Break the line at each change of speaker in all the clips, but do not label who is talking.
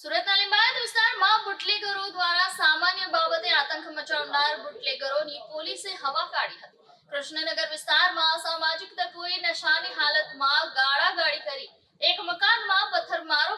સુરતના કૃષ્ણનગર વિસ્તારમાં અસામાજિક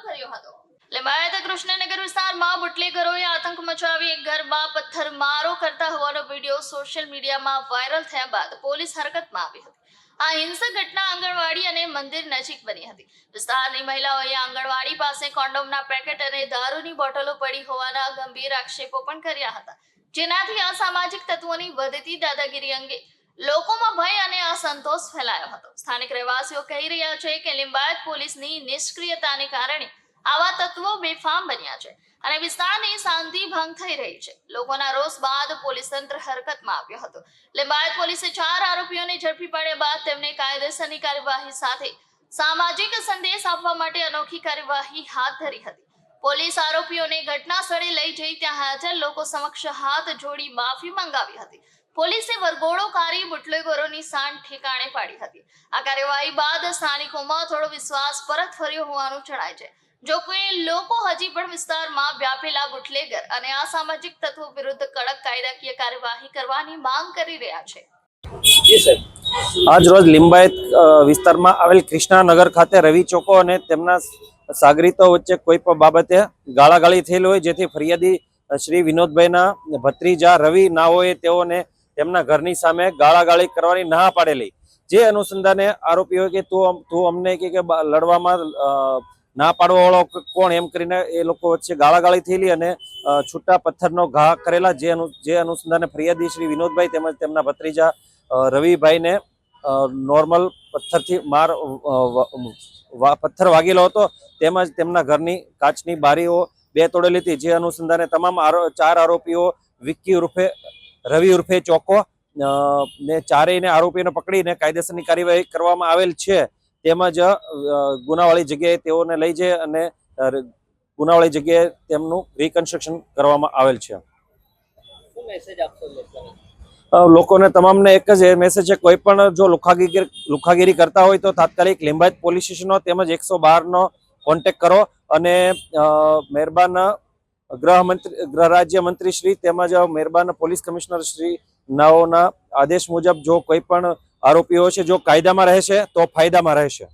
કર્યો હતો. લિંબાયત કૃષ્ણનગર વિસ્તારમાં બુટલેગરોએ આતંક મચાવી એક ઘરમાં પથ્થરમારો કરતા હોવાનો વીડિયો સોશિયલ મીડિયામાં વાયરલ થયા બાદ પોલીસ હરકતમાં આવી હતી. આ હિંસક ઘટના આંગણવાડી મંદિર નજીક બની હતી. વિસ્તારની મહિલાઓએ આંગણવાડી પાસે કોન્ડોમના પેકેટ અને દારૂની બોટલો પડી હોવાના ગંભીર આક્ષેપો પણ કર્યા હતા. જેનાથી અસામાજિક તત્વોની વધતી દાદાગીરી અંગે લોકોમાં ભય અને અસંતોષ ફેલાયો હતો. સ્થાનિક રહેવાસીઓ કહી રહ્યા છે કે લિંબાયત પોલીસની નિષ્ક્રિયતાને કારણે આવા તત્વો બેફામ બન્યા છે અને વિસ્તારની શાંતિ ભંગ થઈ રહી છે. લોકોના રોષ બાદ પોલીસ તંત્ર હરકતમાં આવ્યો હતો. લિંબાયત પોલીસે ચાર આરોપીઓને ઝડપી પાડ્યા બાદ તેમને કાયદેસરની કાર્યવાહી સાથે સામાજિક સંદેશ આપવા માટે અનોખી કાર્યવાહી હાથ ધરી હતી. પોલીસ આરોપીઓને ઘટના સ્થળે લઈ જઈ ત્યાં હાજર લોકો સમક્ષ હાથ જોડી માફી મંગાવી હતી. પોલીસે વરગોળો કાઢી બુટલેગોરોની સાંઠ ઠેકાણે પાડી હતી. આ કાર્યવાહી બાદ સ્થાનિકોમાં થોડો વિશ્વાસ પરત ફર્યો હોવાનું જણાય છે. જો કે લોકો હજી પણ વિસ્તારમાં વ્યાપેલા બુટલેગર અને અસામાજિક તત્વો વિરુદ્ધ કડક કાયદાકીય કાર્યવાહી કરવાની માંગ કરી રહ્યા છે.
આજ રોજ લિંબાયત વિસ્તારમાં આવેલ કૃષ્ણાનગર ખાતે રવિ ચોકો અને તેમના સાગરીતો વચ્ચે કોઈ પણ બાબતે ગાળાગાળી થયેલ હોય, જેથી ફરિયાદી શ્રી વિનોદભાઈના ભત્રીજા રવિ નાઓએ તેઓને તેમના ઘરની સામે ગાળાગાળી કરવાની ના પાડેલી. જે અનુસંધાને આરોપીઓ કે તું તું અમને કે લડવામાં ના પાડવાવાળો કોણ? એમ કરીને એ લોકો વચ્ચે ગાળાગાળી થયેલી અને છૂટા પથ્થરનો ઘા કરેલા, જે અનુ, જે અનુસંધાને ફરિયાદી શ્રી વિનોદભાઈ તેમજ તેમના ભત્રીજા રવિભાઈને નોર્મલ પથ્થરથી માર પથ્થર વાગેલો હતો. તેમજ તેમના ઘરની કાચની બારીઓ બે તોડેલી હતી. જે અનુસંધાને તમામ ચાર આરોપીઓ વિક્કી ઉર્ફે, રવિ ઉર્ફે ચોકો ને ચારેયને આરોપીઓને પકડીને કાયદેસરની કાર્યવાહી કરવામાં આવેલ છે. તેમજ ગુનાવાળી જગ્યાએ તેઓને લઈ જઈ અને ગુનાવાળી જગ્યાએ તેમનું રિકન્સ્ટ્રક્શન કરવામાં આવેલ છે.
લોકોને?
તમામને એક જ મેસેજ છે કોઈ પણ જો લુખાગીરી લુખાગીરી કરતા હોય તો તાત્કાલિક લિંબાયત પોલીસ સ્ટેશનનો તેમજ એકસો બારનો કોન્ટેક કરો અને મહેરબાન ગૃહ મંત્રી ગૃહ રાજ્ય મંત્રી શ્રી તેમજ મહેરબાન પોલીસ કમિશનર શ્રી નાઓના આદેશ મુજબ જો કોઈ પણ આરોપીઓ છે જો કાયદામાં રહેશે તો ફાયદામાં રહેશે